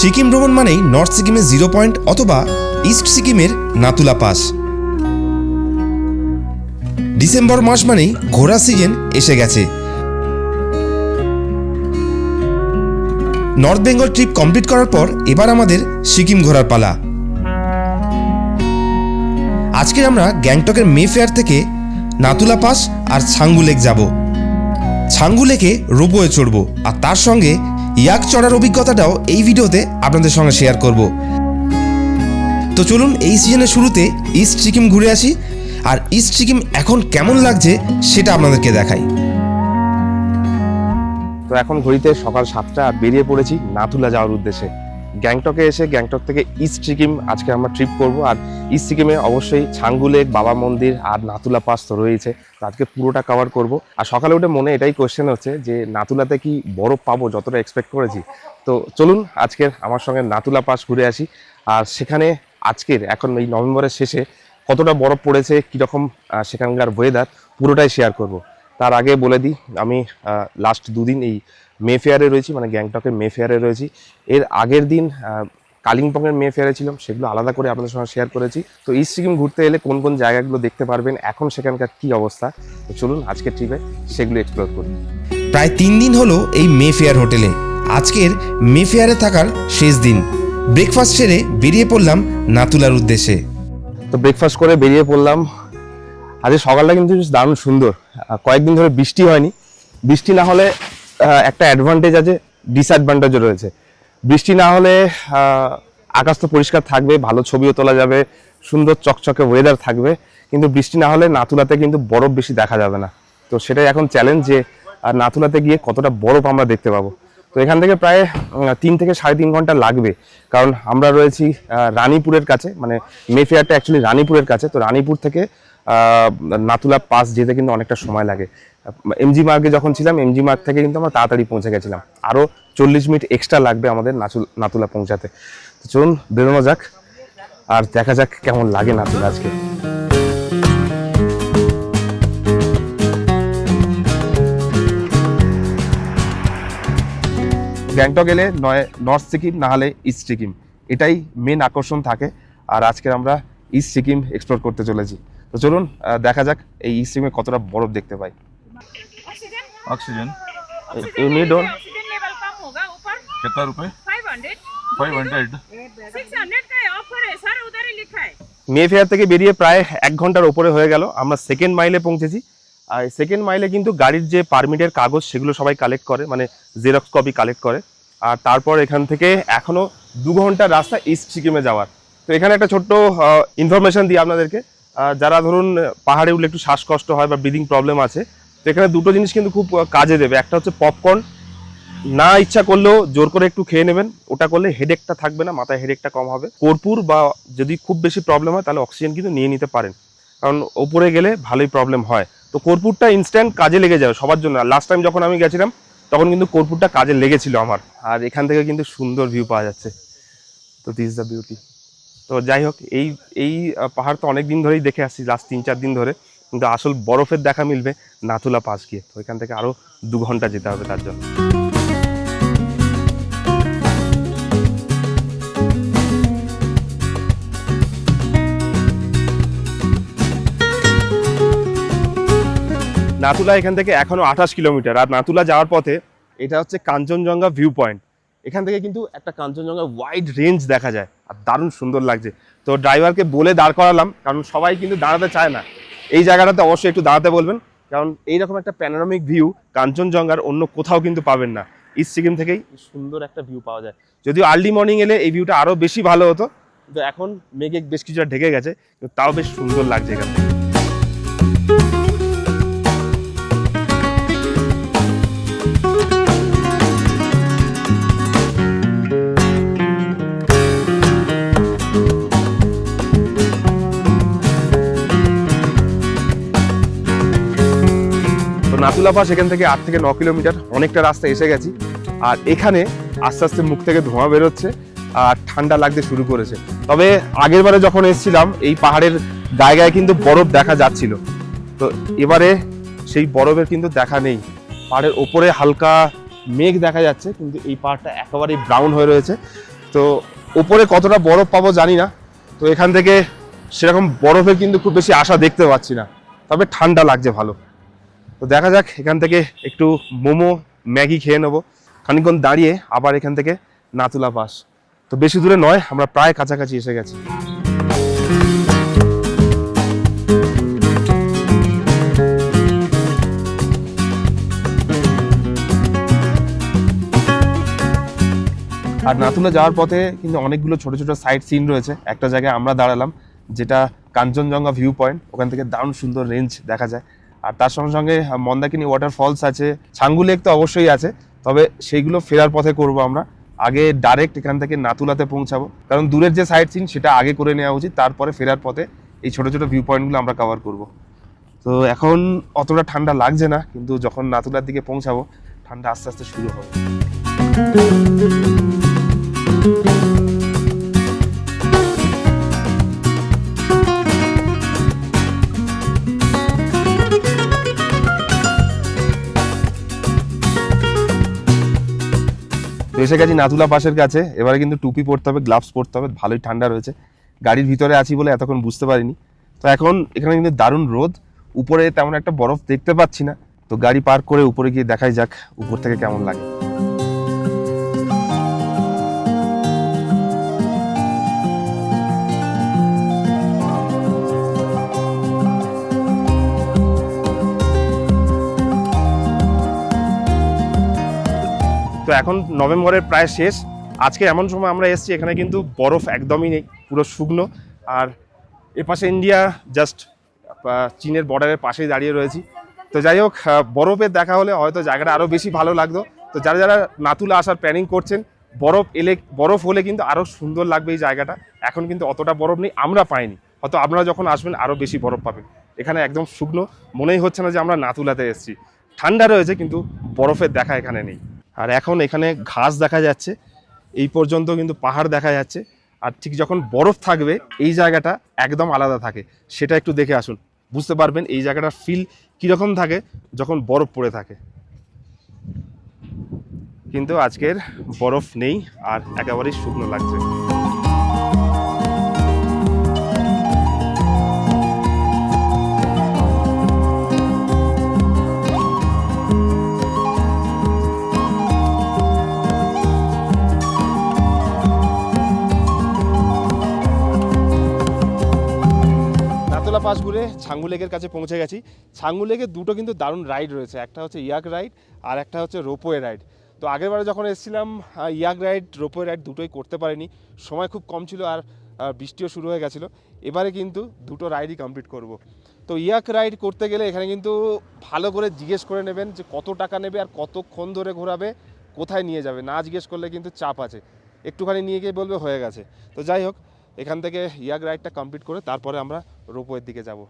সিকিম ভ্রমণ মানেই নর্থ সিকিমের জিরো পয়েন্ট অথবা ইস্ট সিকিমের নাতুলা পাস। ডিসেম্বর মাস মানেই ঘোরা সিজন এসে গেছে। নর্থ বেঙ্গল ট্রিপ কমপ্লিট করার পর এবার আমাদের সিকিম ঘোরার পালা। আজকে আমরা গ্যাংটকের মে ফেয়ার থেকে নাতুলা পাস আর ছাঙ্গু লেক যাব। ছাঙ্গু লেকে রোপওয়ে চড়ব আর তার সঙ্গে ইয়াক চড়ার অভিজ্ঞতাটাও এই ভিডিওতে আপনাদের সঙ্গে শেয়ার করব। তো চলুন এই সিজনের শুরুতে ইস্ট সিকিম ঘুরে আসি, আর ইস্ট সিকিম এখন কেমন লাগছে সেটা আপনাদেরকে দেখাই। তো এখন ঘড়িতে সকাল সাতটা বেরিয়ে পড়েছি নাথুলা যাওয়ার উদ্দেশ্যে। গ্যাংটকে এসে গ্যাংটক থেকে ইস্ট সিকিম আজকে আমরা ট্রিপ করব। আর ইস্ট সিকিমে অবশ্যই ছাঙ্গু লেক বাবা মন্দির আর নাতুলা পাস তো রয়েছে। আজকে পুরোটা কভার করব। আর সকালে উঠে মনে এটাই কোয়েশ্চেন হচ্ছে যে নাতুলাতে কি বরফ পাবো যতটা এক্সপেক্ট করেছি? তো চলুন আজকের আমার সঙ্গে নাতুলা পাস ঘুরে আসি। আর সেখানে আজকের, এখন এই নভেম্বরের শেষে কতটা বরফ পড়েছে, কীরকম সেখানকার ওয়েদার পুরোটাই শেয়ার করব। তার আগে বলে দিই, আমি লাস্ট দুদিন এই মে ফেয়ারে রয়েছি মানে গ্যাংটকের মে ফেয়ারে রয়েছি। এর আগের দিন কালিম্পংয়ের মে ফেয়ারে ছিলাম সেগুলো আলাদা করে আপনাদের সঙ্গে শেয়ার করেছি। তো ইস্ট সিকিম ঘুরতে এলে কোন কোন জায়গাগুলো দেখতে পারবেন এখন সেখানকার কি অবস্থা তো চলুন আজকের ট্রিপে সেগুলো এক্সপ্লোর করি। প্রায় তিন দিন হলো এই মে ফেয়ার হোটেলে। আজকের মে ফেয়ারে থাকার শেষ দিন। ব্রেকফাস্ট সেরে বেরিয়ে পড়লাম নাতুলার উদ্দেশ্যে। তো ব্রেকফাস্ট করে বেরিয়ে পড়লাম। আজকে সকালটা কিন্তু বেশ দারুণ সুন্দর। কয়েকদিন ধরে বৃষ্টি হয়নি। বৃষ্টি না হলে একটা অ্যাডভান্টেজ আছে ডিসঅ্যাডভান্টেজও রয়েছে। বৃষ্টি না হলে আকাশ তো পরিষ্কার থাকবে ভালো ছবিও তোলা যাবে সুন্দর চকচকে ওয়েদার থাকবে কিন্তু বৃষ্টি না হলে নাতুলাতে কিন্তু বরফ বেশি দেখা যাবে না। তো সেটাই এখন চ্যালেঞ্জ যে আহ, নাতুলাতে গিয়ে কতটা বরফ আমরা দেখতে পাবো। তো এখান থেকে প্রায় তিন থেকে সাড়ে তিন ঘণ্টা লাগবে। কারণ আমরা রয়েছি রানীপুরের কাছে মানে মে ফেয়ারটা অ্যাকচুয়ালি রানীপুরের কাছে। তো রানীপুর থেকে নাতুলা পাস যেতে কিন্তু অনেকটা সময় লাগে। এমজি মার্গে যখন ছিলাম এমজি মার্গ থেকে কিন্তু আমরা তাড়াতাড়ি পৌঁছে গেছিলাম। আরও চল্লিশ মিনিট এক্সট্রা লাগবে আমাদের নাচুল, নাতুলা পৌঁছাতে। তো চলুন, বেরোনো যাক, আর দেখা যাক কেমন লাগে নাতুলা আজকে। গ্যাংটক এলে নয়, নর্থ সিকিম, না হলে ইস্ট সিকিম। এটাই মেন আকর্ষণ থাকে, আর আজকে আমরা ইস্ট সিকিম এক্সপ্লোর করতে চলেছি। তো চলুন দেখা যাক এই ইস্ট সিকিমে কতটা বরফ দেখতে পাই। ऑक्सीजन ऑक्सीजन এমনি ডোন ऑक्सीजन लेवल कम होगा ऊपर कितना रुपए 500 फाइव हंड्रेड 600 का ऑफर है सर उधर ही लिखा है মে ফেয়ার থেকে বেরিয়ে প্রায় এক ঘন্টার ওপরে হয়ে গেল আমরা সেকেন্ড মাইলে পৌঁছেছি আর সেকেন্ড মাইলে কিন্তু গাড়ির যে পারমিটের কাগজ সেগুলো সবাই কালেক্ট করে মানে জেরক্স কপি কালেক্ট করে আর তারপর এখান থেকে এখনো দু ঘন্টার রাস্তা ইস্ট সিকিমে যাওয়ার তো এখানে একটা ছোট্ট ইনফরমেশন দিই আপনাদেরকে আহ, যারা ধরুন পাহাড়ে উঠলে একটু শ্বাসকষ্ট হয় বা ব্রিদিং প্রবলেম আছে তো এখানে দুটো জিনিস কিন্তু খুব কাজে দেবে। একটা হচ্ছে পপকর্ন না ইচ্ছা করলেও জোর করে একটু খেয়ে নেবেন। ওটা করলে হেডেকটা থাকবে না, মাথায় হেডেকটা কম হবে। কর্পূর বা যদি খুব বেশি প্রবলেম হয়, তাহলে অক্সিজেন কিন্তু নিয়ে নিতে পারেন। কারণ ওপরে গেলে ভালোই প্রবলেম হয়। তো কর্পূরটা ইনস্ট্যান্ট কাজে লেগে যাবে সবার জন্য। লাস্ট টাইম যখন আমি গেছিলাম, তখন কিন্তু কর্পূরটা কাজে লেগেছিল আমার। আর এখান থেকে কিন্তু সুন্দর ভিউ পাওয়া যাচ্ছে। তো দিস দ্য বিউটি তো যাই হোক, এই এই পাহাড় তো অনেক দিন ধরেই দেখে আসছি লাস্ট তিন চার দিন ধরে। কিন্তু আসল বরফের দেখা মিলবে নাথুলা পাস গিয়ে। তো এখান থেকে আরও দু ঘণ্টা যেতে হবে তার জন্য। নাতুলা এখান থেকে এখনও আঠাশ কিলোমিটার। আর নাতুলা যাওয়ার পথে এটা হচ্ছে কাঞ্চনজঙ্ঘা ভিউ পয়েন্ট এখান থেকে কিন্তু একটা কাঞ্চনজঙ্ঘা ওয়াইড রেঞ্জ দেখা যায়। আর দারুণ সুন্দর লাগছে। তো ড্রাইভারকে বলে দাঁড় করালাম, কারণ সবাই কিন্তু দাঁড়াতে চায় না। এই জায়গাটাতে অবশ্যই একটু দাঁড়াতে বলবেন। কারণ এইরকম একটা প্যানোরামিক ভিউ কাঞ্চনজঙ্ঘার অন্য কোথাও কিন্তু পাবেন না। ইস্ট সিকিম থেকেই সুন্দর একটা ভিউ পাওয়া যায়। যদিও আর্লি মর্নিং এলে এই ভিউটা আরও বেশি ভালো হতো। কিন্তু এখন মেঘে বেশ কিছুটা ঢেকে গেছে তাও বেশ সুন্দর লাগছে এখান। পাস এখান থেকে আট থেকে ন কিলোমিটার অনেকটা রাস্তা এসে গেছি। আর এখানে আস্তে আস্তে মুখ থেকে ধোঁয়া বেরোচ্ছে আর ঠান্ডা লাগতে শুরু করেছে। তবে আগের বারে যখন এসেছিলাম, এই পাহাড়ের গায়ে গায়ে কিন্তু বরফ দেখা যাচ্ছিল। তো এবারে সেই বরফের কিন্তু দেখা নেই। পাহাড়ের ওপরে হালকা মেঘ দেখা যাচ্ছে, কিন্তু এই পাহাড়টা একেবারেই ব্রাউন হয়ে রয়েছে। তো ওপরে কতটা বরফ পাবো জানি না। তো এখান থেকে সেরকম বরফের কিন্তু খুব বেশি আশা দেখতে পাচ্ছি না। তবে ঠান্ডা লাগছে ভালো। তো দেখা যাক, এখান থেকে একটু মোমো, ম্যাগি খেয়ে নেব। খানিকক্ষণ দাঁড়িয়ে আবার এখান থেকে নাতুলা পাস তো বেশি দূরে নয়, আমরা প্রায় কাছাকাছি এসে গেছি। আর নাথুলা যাওয়ার পথে কিন্তু অনেকগুলো ছোট ছোট সাইড সিন রয়েছে। একটা জায়গায় আমরা দাঁড়ালাম, যেটা কাঞ্চনজঙ্ঘা ভিউ পয়েন্ট ওখান থেকে দারুণ সুন্দর রেঞ্জ দেখা যায়। আর তার সঙ্গে সঙ্গে মন্দাকিনী ওয়াটার ফলস আছে, ছাঙ্গু লেক তো অবশ্যই আছে, তবে সেইগুলো ফেরার পথে করব আমরা। আগে ডাইরেক্ট এখান থেকে নাতুলাতে পৌঁছাবো। কারণ দূরের যে সাইড সিন সেটা আগে করে নেওয়া উচিত, তারপরে ফেরার পথে এই ছোট ছোট ভিউ পয়েন্টগুলো আমরা কভার করব। তো এখন অতটা ঠান্ডা লাগছে না, কিন্তু যখন নাতুলার দিকে পৌঁছাবো, ঠান্ডা আস্তে আস্তে শুরু হবে। এসে গেছি নাতুলা পাশের কাছে। এবারে কিন্তু টুপি পরতে হবে গ্লাভস পরতে হবে, ভালোই ঠান্ডা রয়েছে। গাড়ির ভিতরে আছি বলে এতক্ষণ বুঝতে পারিনি। তো এখন এখানে কিন্তু দারুণ রোদ। উপরে তেমন একটা বরফ দেখতে পাচ্ছি না। তো গাড়ি পার্ক করে উপরে গিয়ে দেখাই যাক, উপর থেকে কেমন লাগে। তো এখন নভেম্বরের প্রায় শেষ। আজকে এমন সময় আমরা এসেছি, এখানে কিন্তু বরফ একদমই নেই, পুরো শুকনো। আর এপাশে ইন্ডিয়া, জাস্ট চীনের বর্ডারের পাশেই দাঁড়িয়ে রয়েছি। তো যাই হোক বরফের দেখা হলে হয়তো জায়গাটা আরও বেশি ভালো লাগতো। তো যারা যারা নাতুলা আসার প্ল্যানিং করছেন, বরফ এলে, বরফ হলে কিন্তু আরও সুন্দর লাগবে এই জায়গাটা। এখন কিন্তু অতটা বরফ নেই, আমরা পাইনি। হয়তো আপনারা যখন আসবেন আরও বেশি বরফ পাবেন। এখানে একদম শুকনো, মনেই হচ্ছে না যে আমরা নাতুলাতে এসেছি। ঠান্ডা রয়েছে, কিন্তু বরফের দেখা এখানে নেই। আর এখন এখানে ঘাস দেখা যাচ্ছে। এই পর্যন্ত কিন্তু পাহাড় দেখা যাচ্ছে। আর ঠিক যখন বরফ থাকবে, এই জায়গাটা একদম আলাদা থাকে। সেটা একটু দেখে আসুন। বুঝতে পারবেন এই জায়গাটার ফিল কীরকম থাকে যখন বরফ পড়ে থাকে। কিন্তু আজকের বরফ নেই আর একেবারেই শুকনো লাগছে। নাতলা পাস ঘুরে ছাঙ্গু লেকের কাছে পৌঁছে গেছি। ছাঙ্গু লেকের দুটো কিন্তু দারুণ রাইড রয়েছে। একটা হচ্ছে ইয়াক রাইড আর একটা হচ্ছে রোপওয়ে রাইড তো আগেরবারে যখন এসেছিলাম ইয়াক রাইড রোপওয়ে রাইড দুটোই করতে পারিনি। সময় খুব কম ছিল আর বৃষ্টিও শুরু হয়ে গেছিল। এবারে কিন্তু দুটো রাইডই কমপ্লিট করব। তো ইয়াক রাইড করতে গেলে এখানে কিন্তু ভালো করে জিজ্ঞেস করে নেবেন যে কত টাকা নেবে আর কতক্ষণ ধরে ঘোরাবে, কোথায় নিয়ে যাবে। না জিজ্ঞেস করলে কিন্তু চাপ আছে। একটুখানি নিয়ে গিয়ে বলবে হয়ে গেছে। তো যাই হোক এখান থেকে ইয়াক রাইডটা কমপ্লিট করে তারপরে আমরা রোপওয়ের দিকে যাব।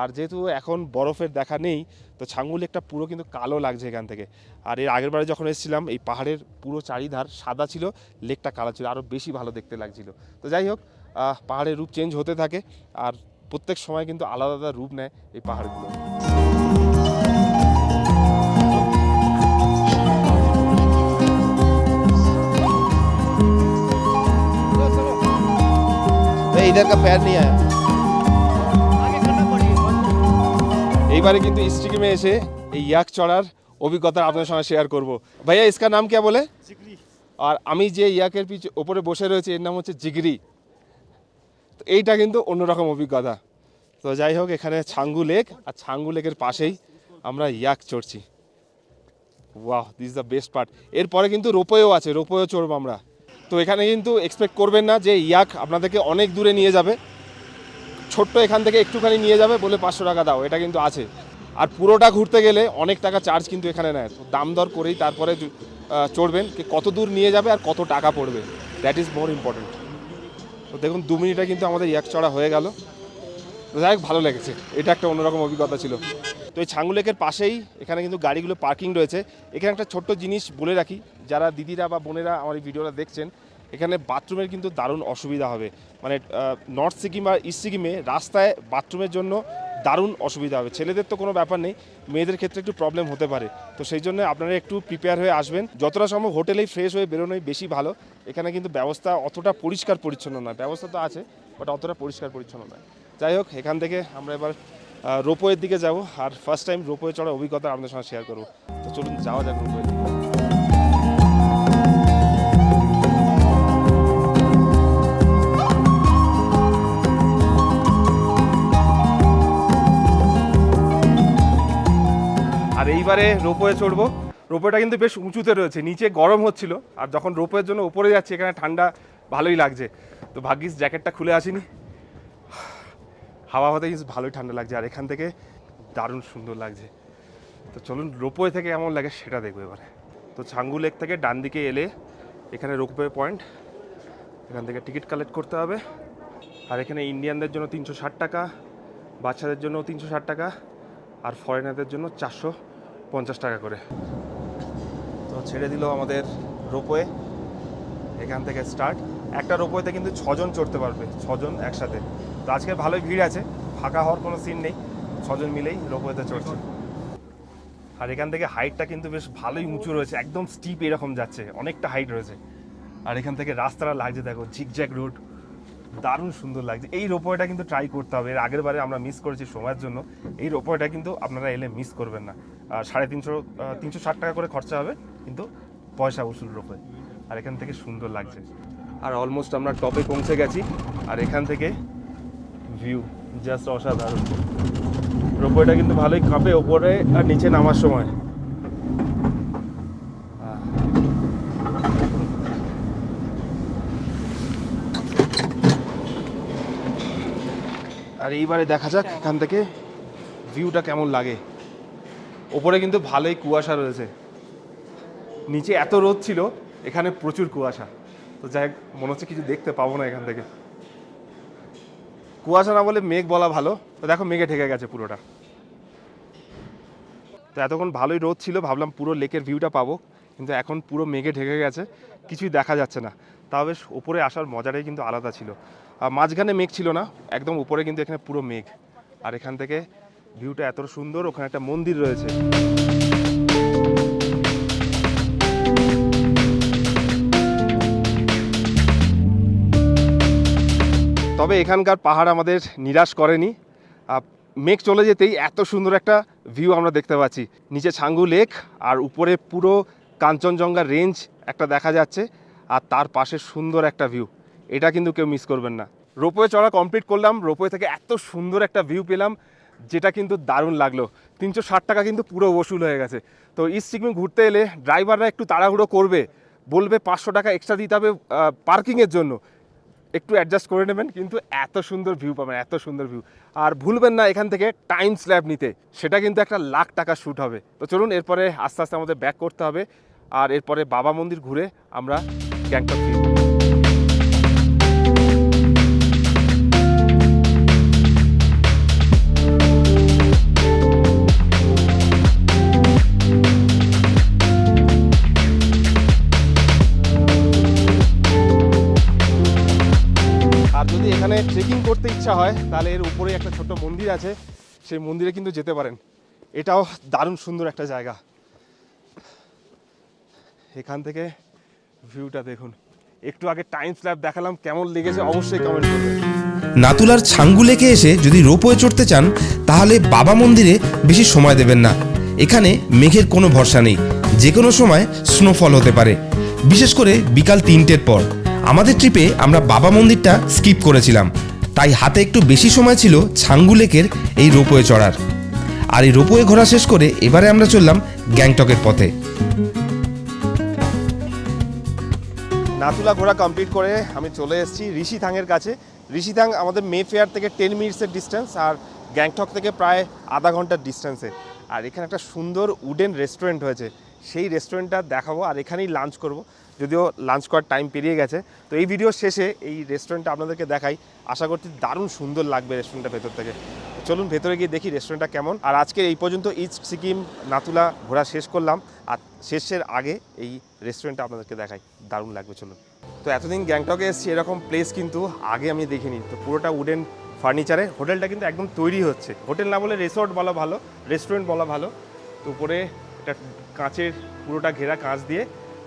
আর যেহেতু এখন বরফের দেখা নেই, তো ছাঙ্গু একটা পুরো কিন্তু কালো লাগছে এখান থেকে। আর এর আগের বারে যখন এসেছিলাম, এই পাহাড়ের পুরো চারিধার সাদা ছিল, লেকটা কালো ছিল আরও বেশি ভালো দেখতে লাগছিল। তো যাই হোক পাহাড়ের রূপ চেঞ্জ হতে থাকে, আর প্রত্যেক সময় কিন্তু আলাদা আলাদা রূপ নেয় এই পাহাড়গুলো। इधर का पैर नहीं आया এইবারে কিন্তু স্ট্রিমে এসে এই ইয়াক চড়ার অভিজ্ঞতা আপনাদের সঙ্গে শেয়ার করব ভাইয়া ইসকা নাম কে বলে আর আমি যে ইয়াকের পিছ ওপরে বসে রয়েছে এর নাম হচ্ছে জিগরি তো এইটা কিন্তু অন্যরকম অভিজ্ঞতা তো যাই হোক এখানে ছাঙ্গু লেক আর ছাঙ্গু লেকের পাশেই আমরা ইয়াক চড়ছি ওয়াহ দিস দ্য বেস্ট পার্ট এরপরে কিন্তু রোপওয়েও আছে রোপওয়েও চড়বো আমরা তো এখানে কিন্তু এক্সপেক্ট করবেন না যে ইয়াক আপনাদেরকে অনেক দূরে নিয়ে যাবে। ছোট্ট এখান থেকে একটুখানি নিয়ে যাবে বলে পাঁচশো টাকা দাও, এটা কিন্তু আছে। আর পুরোটা ঘুরতে গেলে অনেক টাকা চার্জ কিন্তু এখানে নেয়। তো দাম দর করেই তারপরে চড়বেন কত দূর নিয়ে যাবে আর কত টাকা পড়বে। দ্যাট ইজ মোর ইম্পর্টেন্ট তো দেখুন, দু মিনিটে কিন্তু আমাদের ইয়াক চড়া হয়ে গেল। যাই হোক, ভালো লেগেছে। এটা একটা অন্যরকম অভিজ্ঞতা ছিল। তো এই ছাঙ্গু লেকের পাশেই এখানে কিন্তু গাড়িগুলো পার্কিং রয়েছে। এখানে একটা ছোট্ট জিনিস বলে রাখি। যারা দিদিরা বা বোনেরা আমার এই ভিডিওটা দেখছেন, এখানে বাথরুমের কিন্তু দারুণ অসুবিধা হবে। মানে নর্থ সিকিম আর ইস্ট সিকিমে রাস্তায় বাথরুমের জন্য দারুণ অসুবিধা হবে। ছেলেদের তো কোনো ব্যাপার নেই, মেয়েদের ক্ষেত্রে একটু প্রবলেম হতে পারে। তো সেই জন্য আপনারা একটু প্রিপেয়ার হয়ে আসবেন। যতটা সম্ভব হোটেলেই ফ্রেশ হয়ে বেরোনোই বেশি ভালো। এখানে কিন্তু ব্যবস্থা অতটা পরিষ্কার পরিচ্ছন্ন নয়। ব্যবস্থা তো আছে বাট অতটা পরিষ্কার পরিচ্ছন্ন নয়। যাই হোক, এখান থেকে আমরা এবার রোপওয়ের দিকে যাব। আর ফার্স্ট টাইম রোপওয়ে চড়ার অভিজ্ঞতা আপনাদের সঙ্গে শেয়ার করব। তো চলুন, যাওয়া যাক রোপওয়ে দিকে। এইবারে রোপওয়ে চড়বো। রোপওয়েটা কিন্তু বেশ উঁচুতে রয়েছে, নিচে গরম হচ্ছিল, আর যখন রোপওয়ের জন্য উপরে যাচ্ছি, এখানে ঠান্ডা ভালোই লাগছে। তো ভাগ্যিস জ্যাকেটটা খুলে আসিনি। হাওয়া হতে কিন্তু ভালোই ঠান্ডা লাগছে, আর এখান থেকে দারুণ সুন্দর লাগছে। তো চলুন, রোপওয়ে থেকে কেমন লাগে সেটা দেখব এবারে। তো ছাঙ্গু লেক থেকে ডান দিকে এলে এখানে রোপওয়ে পয়েন্ট। এখান থেকে টিকিট কালেক্ট করতে হবে। আর এখানে ইন্ডিয়ানদের জন্য তিনশো ষাট টাকা, বাচ্চাদের জন্য তিনশো ষাট টাকা, আর ফরেনারদের জন্য চারশো। পঞ্চাশ টাকা করে। তো ছেড়ে দিল আমাদের রোপওয়ে। এখান থেকে স্টার্ট একটা রোপওয়েতে কিন্তু ছজন চড়তে পারবে, ছজন একসাথে। তো আজকে ভালোই ভিড় আছে, ফাঁকা হওয়ার কোনো সিন নেই। ছজন মিলেই রোপওয়েতে চড়ছে। আর এখান থেকে হাইটটা কিন্তু বেশ ভালোই উঁচু রয়েছে, একদম স্টিপ এরকম যাচ্ছে, অনেকটা হাইট রয়েছে। আর এখান থেকে রাস্তাটা লাগছে, দেখো ঝিকঝ্যাক রোড দারুণ সুন্দর লাগছে। এই রোপওয়েটা কিন্তু ট্রাই করতে হবে। এর আগের বারে আমরা মিস করেছি সময়ের জন্য। এই রোপওয়েটা কিন্তু আপনারা এলে মিস করবেন না। সাড়ে তিনশো তিনশো ষাট টাকা করে খরচা হবে, কিন্তু পয়সা উসুল রোপওয়ে। আর এখান থেকে সুন্দর লাগছে। আর অলমোস্ট আমরা টপে পৌঁছে গেছি। আর এখান থেকে ভিউ জাস্ট অসাধারণ। রোপওয়েটা কিন্তু ভালোই কাঁপে ওপরে আর নিচে নামার সময়। আর এইবারে দেখা যাক এখান থেকে ভিউটা কেমন লাগে। ওপরে কিন্তু ভালোই কুয়াশা রয়েছে। নিচে এত রোদ ছিল, এখানে প্রচুর কুয়াশা। তো যাই মনে হচ্ছে কিছু দেখতে পাবো না এখান থেকে। কুয়াশা না বলে মেঘ বলা ভালো। তো দেখো মেঘে ঢেকে গেছে পুরোটা। তো এতক্ষণ ভালোই রোদ ছিল, ভাবলাম পুরো লেকের ভিউটা পাবো। কিন্তু এখন পুরো মেঘে ঢেকে গেছে, কিছুই দেখা যাচ্ছে না। তাও বেশ ওপরে আসার মজাটাই কিন্তু আলাদা ছিল। মাঝখানে মেঘ ছিল না, একদম উপরে কিন্তু এখানে পুরো মেঘ। আর এখান থেকে ভিউটা এত সুন্দর, ওখানে একটা মন্দির রয়েছে। তবে এখানকার পাহাড় আমাদের নিরাশ করেনি। মেঘ চলে যেতেই এত সুন্দর একটা ভিউ আমরা দেখতে পাচ্ছি। নিচে ছাঙ্গু লেক আর উপরে পুরো কাঞ্চনজঙ্ঘা রেঞ্জ একটা দেখা যাচ্ছে, আর তার পাশে সুন্দর একটা ভিউ এটা কিন্তু কেউ মিস করবেন না। রোপওয়ে চড়া কমপ্লিট করলাম, রোপওয়ে থেকে এত সুন্দর একটা ভিউ পেলাম, যেটা কিন্তু দারুণ লাগল। তিনশো ষাট টাকা কিন্তু পুরো ওসুল হয়ে গেছে। তো ইস্ট সিকিম ঘুরতে এলে ড্রাইভাররা একটু তাড়াহুড়ো করবে, বলবে পাঁচশো টাকা এক্সট্রা দিতে হবে পার্কিংয়ের জন্য। একটু অ্যাডজাস্ট করে নেবেন, কিন্তু এত সুন্দর ভিউ পাবেন, এত সুন্দর ভিউ আর ভুলবেন না এখান থেকে টাইম স্ল্যাব নিতে, সেটা কিন্তু একটা লাখ টাকা শ্যুট হবে। তো চলুন, এরপরে আস্তে আস্তে আমাদের ব্যাক করতে হবে, আর এরপরে বাবা মন্দির ঘুরে আমরা গ্যাংটক ফিরব। ট্রেকিং করতে ইচ্ছা হয়, তাহলে এর উপরে একটা ছোট্ট মন্দির আছে। সেই মন্দিরে কিন্তু যেতে পারেন। এটাও দারুণ সুন্দর একটা জায়গা। এখান থেকে ভিউটা দেখুন। একটু আগে টাইম স্ল্যাব দেখালাম, কেমন লেগেছে অবশ্যই কমেন্ট করবেন। নাতুলার ছাঙ্গু লেকে এসে যদি রোপওয়ে চড়তে চান, তাহলে বাবা মন্দিরে বেশি সময় দেবেন না। এখানে মেঘের কোনো ভরসা নেই। যে কোনো সময় স্নোফল হতে পারে। বিশেষ করে বিকাল তিনটের পর। আমাদের ট্রিপে আমরা বাবা মন্দিরটা স্কিপ করেছিলাম। তাই হাতে একটু বেশি সময় ছিল ছাঙ্গু লেকের এই রোপওয়ে চড়ার। আর এই রোপওয়ে ঘোরা শেষ করে এবারে আমরা চললাম গ্যাংটকের পথে। নাতুলা ঘোরা কমপ্লিট করে আমি চলে এসেছি ঋষিথাংয়ের কাছে। ঋষিথাং আমাদের মে ফেয়ার থেকে টেন মিনিটসের ডিস্টেন্স আর গ্যাংটক থেকে প্রায় আধা ঘণ্টার ডিস্টেন্সে আর এখানে একটা সুন্দর উডেন রেস্টুরেন্ট হয়েছে। সেই রেস্টুরেন্টটা দেখাবো আর এখানেই লাঞ্চ করব। যদিও লাঞ্চ করার টাইম পেরিয়ে গেছে, তো এই ভিডিও শেষে এই রেস্টুরেন্টটা আপনাদেরকে দেখাই। আশা করছি দারুণ সুন্দর লাগবে রেস্টুরেন্টটা ভেতর থেকে। চলুন ভেতরে গিয়ে দেখি রেস্টুরেন্টটা কেমন। আর আজকের এই পর্যন্ত ইস্ট সিকিম নাতুলা ঘোরা শেষ করলাম। আর শেষের আগে এই রেস্টুরেন্টটা আপনাদেরকে দেখাই। দারুণ লাগবে, চলুন। তো এতদিন গ্যাংটকে এসেছি, এরকম প্লেস কিন্তু আগে আমি দেখিনি। তো পুরোটা উডেন ফার্নিচারে হোটেলটা কিন্তু একদম তৈরি হচ্ছে। হোটেল না বলে রিসোর্ট বলা ভালো রেস্টুরেন্ট বলা ভালো। তো উপরে এটা কাঁচের পুরোটা ঘেরা কাঁচ দিয়ে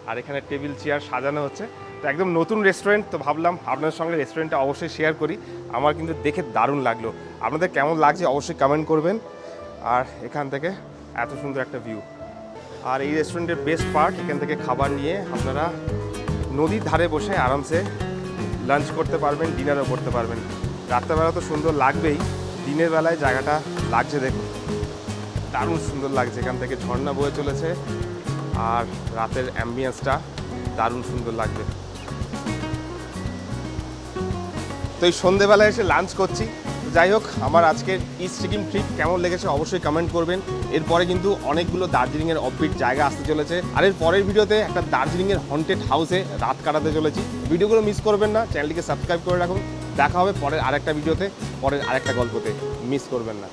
আর এখানে টেবিল, চেয়ার সাজানো হচ্ছে। তো একদম নতুন রেস্টুরেন্ট তো ভাবলাম আপনাদের সঙ্গে রেস্টুরেন্টটা অবশ্যই শেয়ার করি। আমার কিন্তু দেখে দারুণ লাগল। আপনাদের কেমন লাগছে অবশ্যই কমেন্ট করবেন। আর এখান থেকে এত সুন্দর একটা ভিউ আর এই রেস্টুরেন্টের বেস্ট পার্ট এখান থেকে খাবার নিয়ে আপনারা নদীর ধারে বসে আরামসে লাঞ্চ করতে পারবেন ডিনারও করতে পারবেন। রাত্রেবেলা তো সুন্দর লাগবেই। দিনের বেলায় জায়গাটা লাগছে দেখুন। দারুণ সুন্দর লাগছে। এখান থেকে ঝর্ণা বয়ে চলেছে। আর রাতের অ্যাম্বিয়েন্সটা দারুণ সুন্দর লাগবে। তো এই সন্ধেবেলায় এসে লাঞ্চ করছি। যাই হোক, আমার আজকের ইস্ট সিকিম ট্রিপ কেমন লেগেছে অবশ্যই কমেন্ট করবেন। এরপরে কিন্তু অনেকগুলো দার্জিলিংয়ের অফবিট জায়গা আসতে চলেছে। আর এর পরের ভিডিওতে একটা দার্জিলিংয়ের হন্টেড হাউসে রাত কাটাতে চলেছি। ভিডিওগুলো মিস করবেন না চ্যানেলটিকে সাবস্ক্রাইব করে রাখুন। দেখা হবে পরের আরেকটা ভিডিওতে, পরের আরেকটা গল্পতে। মিস করবেন না।